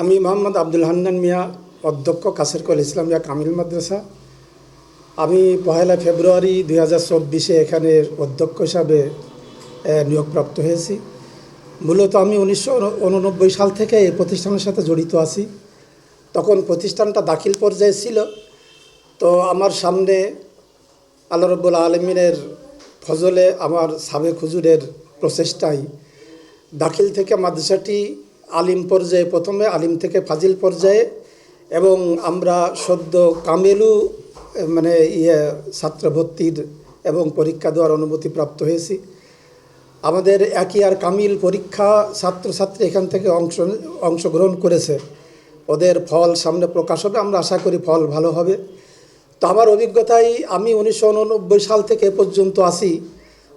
আমি মোহাম্মদ আব্দুল হান্নান মিয়া, অধ্যক্ষ কাসেরকল ইসলামিয়া কামিল মাদ্রাসা। আমি পহেলা ফেব্রুয়ারি দুই হাজার চব্বিশে এখানে অধ্যক্ষ হিসাবে নিয়োগপ্রাপ্ত হয়েছি। মূলত আমি উনিশশো উননব্বই সাল থেকে এই প্রতিষ্ঠানের সাথে জড়িত আছি। তখন প্রতিষ্ঠানটা দাখিল পর্যায়ে ছিল। তো আমার সামনে আল্লাহ রব্বুল আলমিনের ফজলে আমার সাবেক হুজুরের প্রচেষ্টায় দাখিল থেকে মাদ্রাসাটি আলিম পর্যায়ে প্রথমে, আলিম থেকে ফাজিল পর্যায়ে এবং আমরা সদ্য কামেলু মানে ইয়ে ছাত্র ভর্তির এবং পরীক্ষা দেওয়ার অনুমতি প্রাপ্ত হয়েছি। আমাদের একই আর কামিল পরীক্ষা ছাত্রছাত্রী এখান থেকে অংশ, অংশগ্রহণ করেছে। ওদের ফল সামনে প্রকাশ হবে, আমরা আশা করি ফল ভালো হবে। তো আমার অভিজ্ঞতায় আমি উনিশশো উননব্বই সাল থেকে এ পর্যন্ত আসি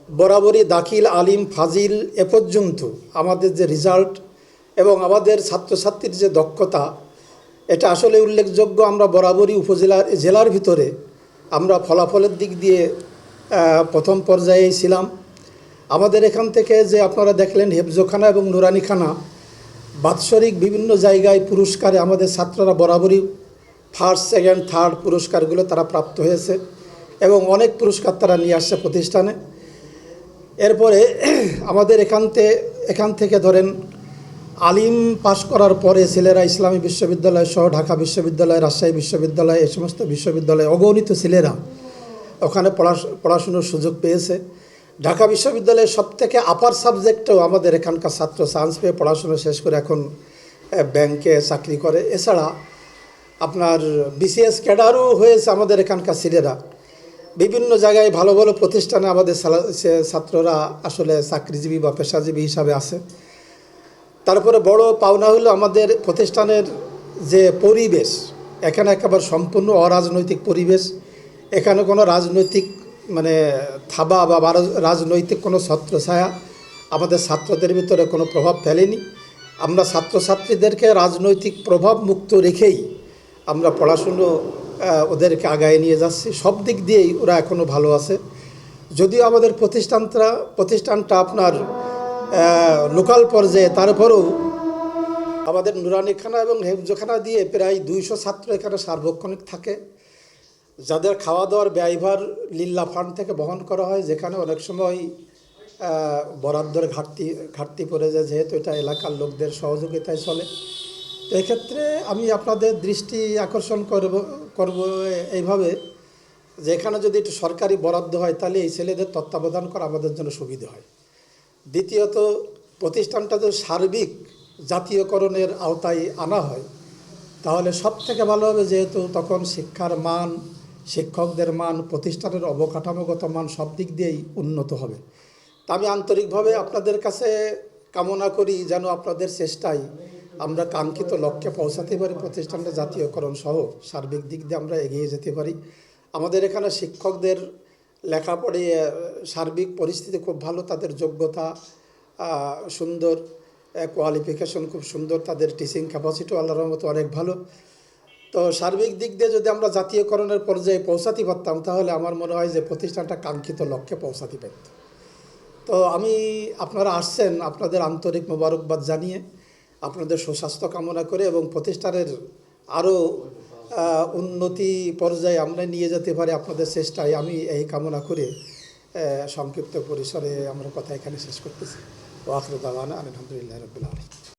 বরাবরই দাখিল, আলিম, ফাজিল এ পর্যন্ত। আমাদের যে রেজাল্ট এবং আমাদের ছাত্রছাত্রীর যে দক্ষতা, এটা আসলে উল্লেখযোগ্য আমরা বরাবরই উপজেলার জেলার ভিতরে আমরা ফলাফলের দিক দিয়ে প্রথম পর্যায়েই ছিলাম। আমাদের এখান থেকে যে আপনারা দেখলেন হেফজোখানা এবং নুরানিখানা, বাৎসরিক বিভিন্ন জায়গায় পুরস্কারে আমাদের ছাত্ররা বরাবরই ফার্স্ট সেকেন্ড থার্ড পুরস্কারগুলো তারা প্রাপ্ত হয়েছে এবং অনেক পুরস্কার তারা নিয়ে আসছে প্রতিষ্ঠানে। এরপরে আমাদের এখান থেকে এখান থেকে ধরেন আলিম পাশ করার পরে ছেলেরা ইসলামী বিশ্ববিদ্যালয় সহ ঢাকা বিশ্ববিদ্যালয়, রাজশাহী বিশ্ববিদ্যালয় এই সমস্ত বিশ্ববিদ্যালয়ে অগণিত ছেলেরা ওখানে পড়া পড়াশুনোর সুযোগ পেয়েছে। ঢাকা বিশ্ববিদ্যালয়ের সব থেকে আপার সাবজেক্টেও আমাদের এখানকার ছাত্র সায়েন্স পেয়ে পড়াশুনো শেষ করে এখন ব্যাংকে চাকরি করে। এছাড়া আপনার বিসিএস ক্যাডারও হয়েছে আমাদের এখানকার ছেলেরা। বিভিন্ন জায়গায় ভালো ভালো প্রতিষ্ঠানে আমাদের ছাত্ররা আসলে চাকরিজীবী বা পেশাজীবী হিসাবে আছে। তারপরে বড় পাওনা হলো আমাদের প্রতিষ্ঠানের যে পরিবেশ, এখানে একেবারে সম্পূর্ণ অরাজনৈতিক পরিবেশ। এখানে কোনো রাজনৈতিক মানে থাবা বা রাজনৈতিক কোনো ছত্রছায়া আমাদের ছাত্রদের ভিতরে কোনো প্রভাব ফেলেনি। আমরা ছাত্রছাত্রীদেরকে রাজনৈতিক প্রভাব মুক্ত রেখেই আমরা পড়াশুনো ওদেরকে আগায় নিয়ে যাচ্ছি। সব দিক দিয়েই ওরা এখনও ভালো আছে। যদিও আমাদের প্রতিষ্ঠানটা প্রতিষ্ঠানটা আপনার লোকাল পর্যায়ে, তারপরেও আমাদের নুরানিখানা এবং হেফজখানা দিয়ে প্রায় দুইশো ছাত্র এখানে সার্বক্ষণিক থাকে। যাদের খাওয়া দাওয়ার ব্যয়ভার লিল্লা ফান্ড থেকে বহন করা হয়, যেখানে অনেক সময় বরাদ্দের ঘাটতি ঘাটতি পড়ে যায়, যেহেতু এটা এলাকার লোকদের সহযোগিতায় চলে। তো এক্ষেত্রে আমি আপনাদের দৃষ্টি আকর্ষণ করব করব এইভাবে যে এখানে যদি একটু সরকারি বরাদ্দ হয়, তাহলে এই ছেলেদের তত্ত্বাবধান করা আমাদের জন্য সুবিধা হয়। দ্বিতীয়ত প্রতিষ্ঠানটা যদি সার্বিক জাতীয়করণের আওতায় আনা হয়। তাহলে সব থেকে ভালো হবে যেহেতু তখন শিক্ষার মান, শিক্ষকদের মান, প্রতিষ্ঠানের অবকাঠামোগত মান সব দিক দিয়েই উন্নত হবে। তা আমি আন্তরিকভাবে আপনাদের কাছে কামনা করি যেন আপনাদের চেষ্টায় আমরা কাঙ্ক্ষিত লক্ষ্যে পৌঁছাতে পারি, প্রতিষ্ঠানটা জাতীয়করণ সহ সার্বিক দিক দিয়ে আমরা এগিয়ে যেতে পারি। আমাদের এখানে শিক্ষকদের লেখাপড়ে সার্বিক পরিস্থিতি খুব ভালো, তাদের যোগ্যতা সুন্দর কোয়ালিফিকেশন খুব সুন্দর, তাদের টিচিং ক্যাপাসিটিও আল্লাহর রহমতে অনেক ভালো। তো সার্বিক দিক দিয়ে যদি আমরা জাতীয়করণের পর্যায়ে পৌঁছাতে পারতাম, তাহলে আমার মনে হয় যে প্রতিষ্ঠানটা কাঙ্ক্ষিত লক্ষ্যে পৌঁছাতে পারত। তো আমি, আপনারা আসছেন আপনাদের আন্তরিক মোবারকবাদ জানিয়ে, আপনাদের সুস্বাস্থ্য কামনা করে এবং প্রতিষ্ঠানের আরও উন্নতি পর্যায়ে আমরা নিয়ে যেতে পারি আপনাদের চেষ্টায়। আমি এই কামনা করে সংক্ষিপ্ত পরিসরে আমরা কথা এখানে শেষ করতেছি। ওয়াকরুদ্দাওয়ানা আলহামদুলিল্লাহ রবিল্লা